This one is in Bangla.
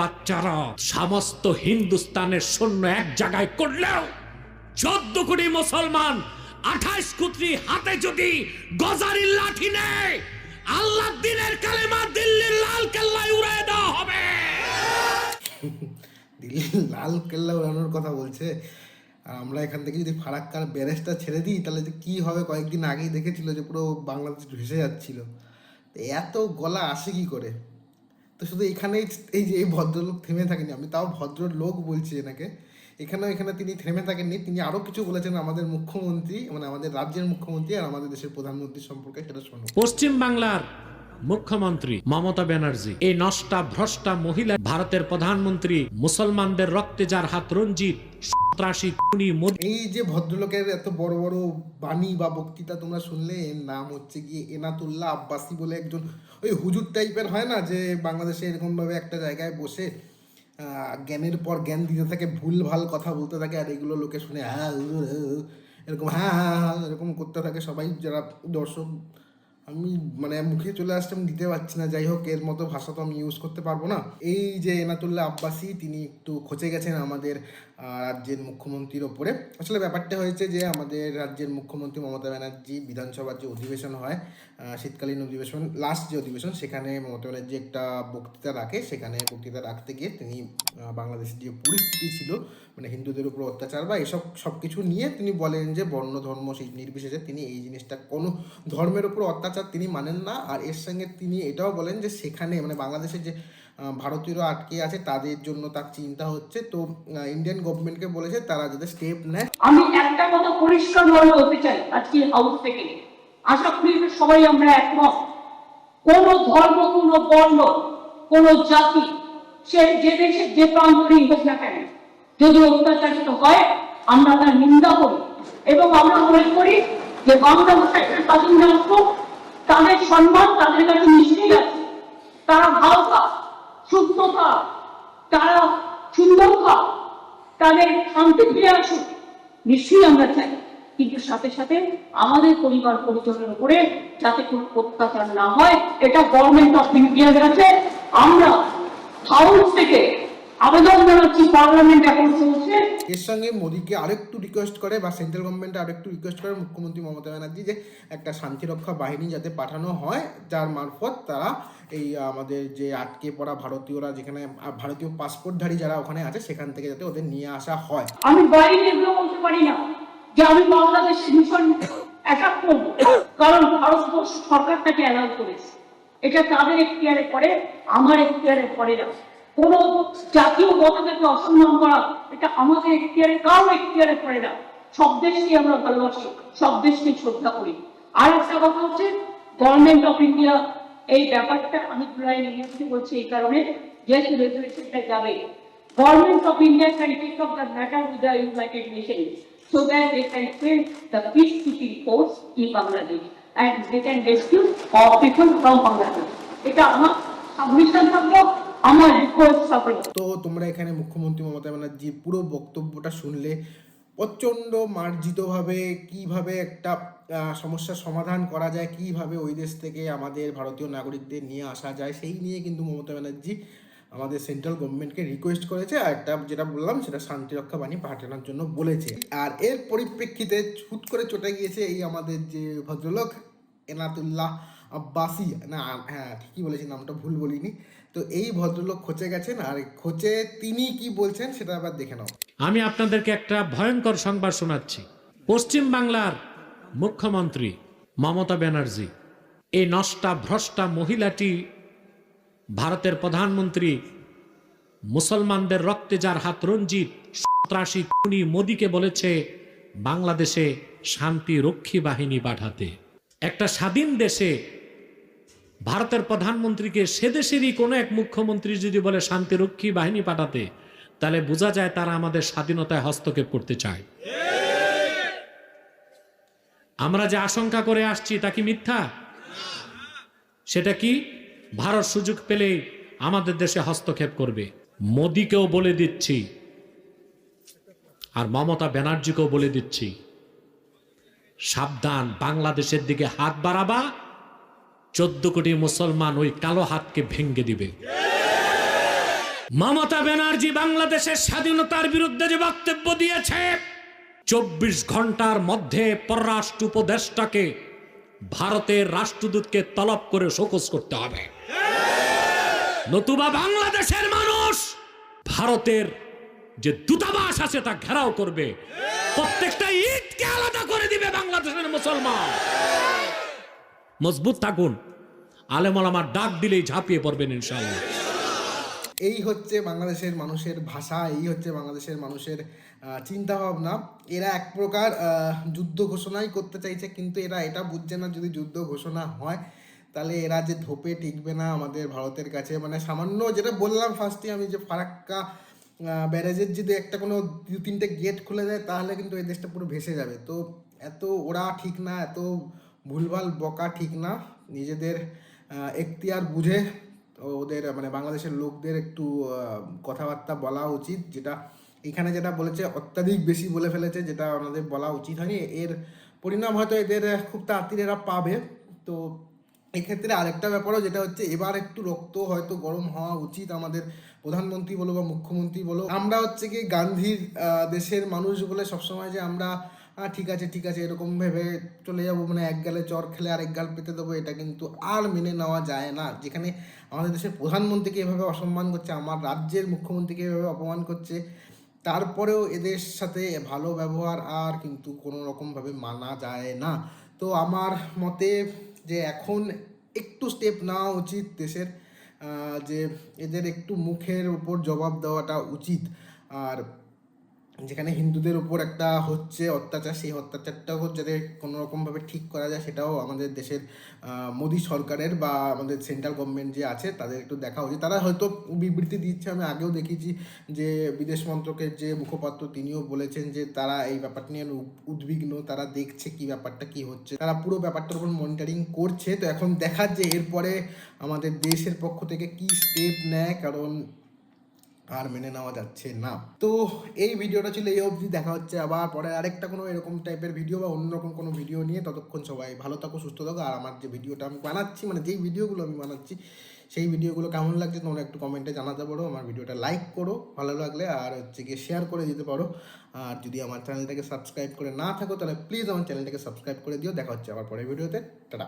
বাচ্চারা সমস্ত হিন্দুস্তানের সৈন্য এক জায়গায় করলেও চোদ্দ কোটি মুসলমান, আঠাইশ কুত্রি হাতে যদি গজারির লাঠি নেয় আল্লাহ দিনের কালেমা দিল্লির লাল কেল্লায় উড়ায় দেওয়া হবে। দিল্লি লাল কেল্লা উড়ানোর কথা বলছে। আর আমরা এখান থেকে যদি ফারাক্কার ব্যারেজটা ছেড়ে দিই, তাহলে যে কী হবে? কয়েকদিন আগেই দেখেছিল যে পুরো বাংলাদেশ ভেসে যাচ্ছিল। এত গলা আসে কি করে? তো শুধু এখানেই এই যে এই ভদ্রলোক থেমে থাকেনি, আমি তাও ভদ্রলোক বলছি এনাকে। এখানেও এখানে তিনি থেমে থাকেননি, তিনি আরও কিছু বলেছেন আমাদের মুখ্যমন্ত্রী মানে আমাদের রাজ্যের মুখ্যমন্ত্রী আর আমাদের দেশের প্রধানমন্ত্রী সম্পর্কে সেটা শোনো। পশ্চিম বাংলার মুখ্যমন্ত্রী মমতা ব্যানার্জি। এই নষ্টা ভ্রষ্টা মহিলা ভারতের প্রধানমন্ত্রী মুসলমানদের রক্তে যার হাত রঞ্জিত এই যে ভদ্রলোকের এত বড় বড় বাণী বা বক্তৃতা তোমরা শুনলে এর নাম হচ্ছে গিয়ে এনাতুল্লাহ আব্বাসি বলে একজন। ওই হুজুর টাইপের হয় না যে বাংলাদেশে এরকমভাবে একটা জায়গায় বসে জ্ঞানের পর জ্ঞান দিতে থাকে ভুল ভালো কথা বলতে থাকে আর এগুলো লোকে শুনে হ্যাঁ, এরকম হ্যাঁ হ্যাঁ হ্যাঁ এরকম করতে থাকে সবাই। যারা দর্শক আমি মানে মুখে চলে আসছে, আমি দিতে পারছি না। যাই হোক, এর মতো ভাষা তো আমি ইউজ করতে পারব না। এই যে এনাতুল্লাহ আব্বাসি, তিনি একটু খচে গেছেন আমাদের রাজ্যের মুখ্যমন্ত্রীর ওপরে। আসলে ব্যাপারটা হয়েছে যে, আমাদের রাজ্যের মুখ্যমন্ত্রী মমতা ব্যানার্জি বিধানসভার যে অধিবেশন হয় শীতকালীন অধিবেশন লাস্ট যে অধিবেশন, সেখানে মমতা ব্যানার্জি একটা বক্তৃতা রাখে। সেখানে বক্তৃতা রাখতে গিয়ে তিনি বাংলাদেশের যে পরিস্থিতি ছিল মানে হিন্দুদের উপর অত্যাচার বা এসব সব কিছু নিয়ে তিনি বলেন যে, বর্ণ, ধর্ম সেই নির্বিশেষে তিনি এই জিনিসটা কোনো ধর্মের উপর অত্যাচার তিনি মানেন না। আর এর সঙ্গে তিনি এটাও বলেন যে সেখানে মানে বাংলাদেশে যে ভারতীয়রা আটকে আছে, তাদের জন্য তার চিন্তা হচ্ছে। তো ইন্ডিয়ান গভর্নমেন্টকে বলেছে তারা যাতে স্টেপ নেয়। আমি একটা কথা পরিষ্কার ভাবে বলতে চাই আজকে হাউস থেকে। আশা করি সবাই আমরা একমত। কোন ধর্ম, কোন বর্ণ, কোন জাতি, সে যে দেশে যে প্রান্তরেই হোক না কেন, যদি অত্যাচারিত হয়, আমরা তার নিন্দা করি। এবং আমরা মনে করি যে বাংলাদেশ একটা স্বাধীন রাষ্ট্র তাদের সম্মান তাদের কাছে নিশ্চয়ই আছে। তারা ভালো কাজ শুদ্ধতা তারা সুন্দর সুন্দরতা, তাদের শান্তি ফিরে আসুক। নিশ্চয়ই আমরা চাই। কিন্তু সাথে সাথে আমাদের পরিবার পরিজনের উপরে যাতে কোনো অত্যাচার না হয়, এটা গভর্নমেন্ট অফ ইন্ডিয়ার কাছে আমরা হাউস থেকে আবেদন জানাচ্ছি পার্লামেন্ট এখন চলছে। এর সঙ্গে মোদীকে আরেকটু রিকোয়েস্ট করে বা সেন্ট্রাল গভর্নমেন্ট আরেকটু রিকোয়েস্ট করে মুখ্যমন্ত্রী মমতা ব্যানার্জি যে একটা শান্তিরক্ষা বাহিনী যাতে পাঠানো হয় যার মারফত তারা এই আমাদের যে আটকে পড়া ভারতীয়রা যেখানে ভারতীয় পাসপোর্টধারী যারা ওখানে আছে সেখান থেকে যাতে ওদের নিয়ে আসা হয়। আমি বাইরে এগুলো বলতে পারি না যে আমি বাংলাদেশের মিশন অ্যাটাক করব। কারণ ভারতবর্ষ সরকার তাকে অ্যালাউ করেছে। এটা তাদের এখতিয়ারে পড়ে আমার এখতিয়ারে পড়ে না কোন জাতীয় মতকে অসম্মান করা এটা আমাদের এখতিয়ারে কারও এখতিয়ারে পড়ে না সব দেশকে আমরা ভালোবাসি সব দেশকে শ্রদ্ধা করি আর একটা কথা হচ্ছে গভর্নমেন্ট অফ ইন্ডিয়া এই ব্যাপারটা আমি জুলাই নিয়ে বলছি এই কারণে যেহেতু রেজুলেশনটা যাবে Government of India can take up the matter with the United Nations so that they can send the peacekeeping force in Bangladesh and they can rescue all people from Bangladesh. এটা আমার সাবমিশন থাকল তো তোমরা এখানে মুখ্যমন্ত্রী মমতা ব্যানার্জি পুরো বক্তব্যটা শুনলে প্রচণ্ড মার্জিতভাবে কীভাবে একটা সমস্যার সমাধান করা যায়, কীভাবে ওই দেশ থেকে আমাদের ভারতীয় নাগরিকদের নিয়ে আসা যায়, সেই নিয়ে কিন্তু মমতা ব্যানার্জি আমাদের সেন্ট্রাল গভর্নমেন্টকে রিকোয়েস্ট করেছে আর একটা যেটা বললাম সেটা শান্তিরক্ষা বাণী পাঠানোর জন্য বলেছে। আর এর পরিপ্রেক্ষিতে ছুট করে চটে গিয়েছে এই আমাদের যে ভদ্রলোক এনাতুল্লাহ আব্বাসি, না হ্যাঁ ঠিকই বলেছি নামটা ভুল বলিনি। তো এই ভদ্রলোক খোঁচে গেছেন, আর খোঁচে তিনি কি বলছেন সেটা আবার দেখে নাও। আমি আপনাদেরকে একটা ভয়ঙ্কর সংবাদ শোনাচ্ছি। পশ্চিম বাংলার মুখ্যমন্ত্রী মমতা ব্যানার্জি, এই নষ্টা ভ্রষ্টা মহিলাটি ভারতের প্রধানমন্ত্রী মুসলমানদের রক্তে যার হাত রঞ্জিত, সন্ত্রাসী খুনি মোদীকে বলেছে, বাংলাদেশে শান্তি রক্ষী বাহিনী পাঠাতে। একটা স্বাধীন দেশে ভারতের প্রধানমন্ত্রীকে সে দেশেরই কোনো এক মুখ্যমন্ত্রী যদি বলে শান্তিরক্ষী বাহিনী পাঠাতে, তাহলে বোঝা যায় তারা আমাদের স্বাধীনতায় হস্তক্ষেপ করতে চায়। আমরা যে আশঙ্কা করে আসছি, তা কি মিথ্যা? সেটা কি? ভারত সুযোগ পেলে আমাদের দেশে হস্তক্ষেপ করবে। মোদিকেও বলে দিচ্ছি, আর মমতা ব্যানার্জিকেও বলে দিচ্ছি, সাবধান, বাংলাদেশের দিকে হাত বাড়াবা চোদ্দ কোটি মুসলমান ওই কালো হাতকে ভেঙ্গে দিবে। মমতা ব্যানার্জি বাংলাদেশের স্বাধীনতার বিরুদ্ধে যে বক্তব্য দিয়েছে, চব্বিশ ঘণ্টার মধ্যে পররাষ্ট্র উপদেষ্টাকে ভারতের রাষ্ট্রদূতকে তলব করে শোকস করতে হবে। নতুবা বাংলাদেশের মানুষ ভারতের যে দূতাবাস আছে তা ঘেরাও করবে। প্রত্যেকটা ঈদকে আলাদা করে দিবে বাংলাদেশের মুসলমান। মজবুত থাকুন। আলেমল আমার ডাক দিলেই ঝাঁপিয়ে পড়বেন ইনশাআল্লাহ। এই হচ্ছে বাংলাদেশের মানুষের ভাষা, এই হচ্ছে বাংলাদেশের মানুষের চিন্তা ভাবনা এরা এক প্রকার যুদ্ধ ঘোষণাই করতে চাইছে, কিন্তু এরা এটা বুঝছে না, যদি যুদ্ধ ঘোষণা হয়, তাহলে এরা যে ধোপে টিকবে না আমাদের ভারতের কাছে। মানে সামান্য যেটা বললাম ফার্স্টে আমি যে ফারাক্কা ব্যারেজের যদি একটা কোনো দু তিনটে গেট খুলে দেয়, তাহলে কিন্তু এই দেশটা পুরো ভেসে যাবে। তো এত ওরা ঠিক না, এত ভুলভাল বকা ঠিক না, নিজেদের এখতিয়ার বুঝে ওদের মানে বাংলাদেশের লোকদের একটু কথাবার্তা বলা উচিত, যেটা এখানে যেটা বলেছে অত্যাধিক বেশি বলে ফেলেছে, যেটা আমাদের বলা উচিত হয়নি। এর পরিণাম হয়তো এদের খুব তাড়াতাড়ি এরা পাবে। তো এক্ষেত্রে আরেকটা ব্যাপারও যেটা হচ্ছে, এবার একটু রক্ত হয়তো গরম হওয়া উচিত আমাদের প্রধানমন্ত্রী বলো বা মুখ্যমন্ত্রী বলো। আমরা হচ্ছে কি গান্ধীর দেশের মানুষ বলে সবসময় যে আমরা ঠিক আছে ঠিক আছে, এরকম ভেবে চলে যাব মানে এক গালে চর খেলে আর এক গাল পেতে দেবো, এটা কিন্তু আর মেনে নেওয়া যায় না। যেখানে আমাদের দেশের প্রধানমন্ত্রীকে এভাবে অসম্মান করছে, আমার রাজ্যের মুখ্যমন্ত্রীকে এভাবে অপমান করছে, তারপরেও এদের সাথে ভালো ব্যবহার আর কিন্তু কোনো রকমভাবে মানা যায় না। তো আমার মতে যে এখন একটু স্টেপ নেওয়া উচিত দেশের যে এদের একটু মুখের উপর জবাব দেওয়াটা উচিত। আর যেখানে হিন্দুদের উপর একটা হচ্ছে অত্যাচার, সেই অত্যাচারটাও যাতে কোনো রকমভাবে ঠিক করা যায়, সেটাও আমাদের দেশের মোদী সরকারের বা আমাদের সেন্ট্রাল গভর্নমেন্ট যে আছে, তাদের একটু দেখা উচিত। তারা হয়তো বিবৃতি দিচ্ছে, আমি আগেও দেখেছি যে বিদেশ মন্ত্রকের যে মুখপাত্র, তিনিও বলেছেন যে তারা এই ব্যাপারটা নিয়ে উদ্বিগ্ন, তারা দেখছে কি ব্যাপারটা, কি হচ্ছে। তারা পুরো ব্যাপারটার উপর মনিটরিং করছে। তো এখন দেখার যে এরপরে আমাদের দেশের পক্ষ থেকে কি স্টেপ নেয়, কারণ আর মেনে নেওয়া যাচ্ছে না। তো এই ভিডিওটা ছিল, এই অবধি দেখা হচ্ছে আবার। পরে আরেকটা কোনো এরকম টাইপের ভিডিও বা অন্যরকম কোনো ভিডিও নিয়ে। ততক্ষণ সবাই ভালো থাকো, সুস্থ থাকো। আর আমার যে ভিডিওটা আমি বানাচ্ছি মানে যেই ভিডিওগুলো আমি বানাচ্ছি, সেই ভিডিওগুলো কেমন লাগছে তোমরা একটু কমেন্টে জানাতে পারো। আমার ভিডিওটা লাইক করো, ভালো লাগলে। আর হচ্ছে গিয়ে শেয়ার করে দিতে পারো। আর যদি আমার চ্যানেলটাকে সাবস্ক্রাইব করে না থাকো, তাহলে প্লিজ আমার চ্যানেলটাকে সাবস্ক্রাইব করে দিও। দেখা হচ্ছে আবার পরের ভিডিওতে টাটা